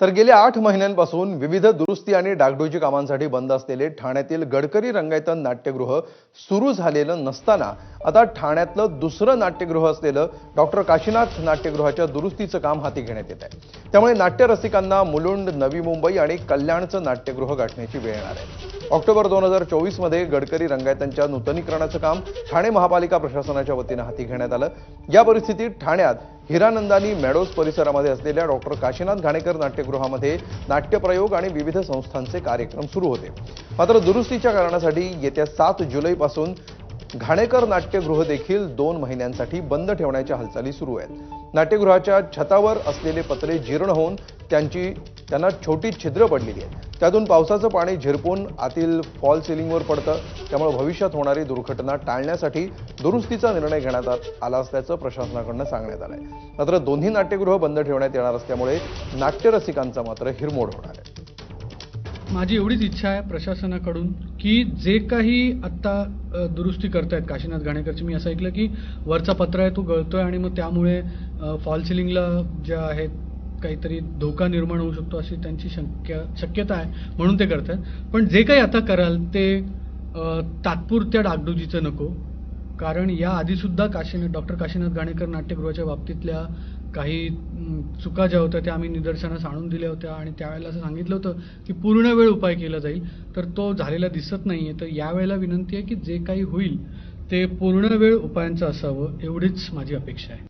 तर गेल्या आठ महिन्यांपासून विविध दुरुस्ती आणि डागडुजी कामांसाठी बंद असलेले ठाण्यातील गडकरी रंगायतन नाट्यगृह सुरू झालेलं नसताना आता ठाण्यातलं दुसरं नाट्यगृह असलेलं डॉक्टर काशीनाथ नाट्यगृहाच्या दुरुस्तीचं काम हाती घेण्यात येत आहे. त्यामुळे नाट्य रसिकांना मुलुंड नवी मुंबई आणि कल्याणचं नाट्यगृह गाठण्याची वेळ येणार आहे. ऑक्टोबर दोन हजार चोवीसमध्ये गडकरी रंगायतांच्या नूतनीकरणाचं काम ठाणे महापालिका प्रशासनाच्या वतीनं हाती घेण्यात आलं. या परिस्थितीत ठाण्यात हिरानंदानी मेडोज परिसरामध्ये असलेल्या डॉक्टर काशीनाथ घाणेकर नाट्यगृहामध्ये नाट्यप्रयोग आणि विविध संस्थांचे कार्यक्रम सुरू होते. मात्र दुरुस्तीच्या कारणासाठी येत्या सात जुलैपासून घाणेकर नाट्यगृह देखील दोन महिन्यांसाठी बंद ठेवण्याच्या हालचाली सुरू आहेत. नाट्यगृहाच्या छतावर असलेले पत्रे जीर्ण होऊन त्यांची त्यांना छोटी छिद्र पडलेली आहेत. त्यातून पावसाचं पाणी झिरपून आतील फॉल सिलिंगवर पडतं. त्यामुळे भविष्यात होणारी दुर्घटना टाळण्यासाठी दुरुस्तीचा निर्णय घेण्यात आला असल्याचं प्रशासनाकडनं सांगण्यात आलं आहे मात्र दोन्ही नाट्यगृह बंद ठेवण्यात येणार असल्यामुळे नाट्यरसिकांचा मात्र हिरमोड होणार आहे. माझी एवढीच इच्छा आहे प्रशासनाकडून की जे काही आत्ता दुरुस्ती करतायत काशीनाथ घाणेकरची मी असं ऐकलं की वरचा पत्रा आहे तो गळतोय आणि मग त्यामुळे फॉल सिलिंगला ज्या आहेत काहीतरी धोका निर्माण होऊ शकतो अशी त्यांची शक्य शक्यता आहे म्हणून ते करतात पण जे काही आता कराल ते तात्पुरत्या डागडुजीचं नको. कारण या आधीसुद्धा काशीनाथ डॉक्टर काशीनाथ घाणेकर नाट्यगृहाच्या बाबतीतल्या काही चुका ज्या होत्या त्या आम्ही निदर्शनास आणून दिल्या होत्या आणि त्यावेळेला असं सांगितलं होतं की पूर्ण वेळ उपाय केला जाईल. तर तो झालेला दिसत नाही आहे तर यावेळेला विनंती आहे की जे काही होईल ते पूर्ण वेळ उपायांचं असावं एवढीच माझी अपेक्षा आहे.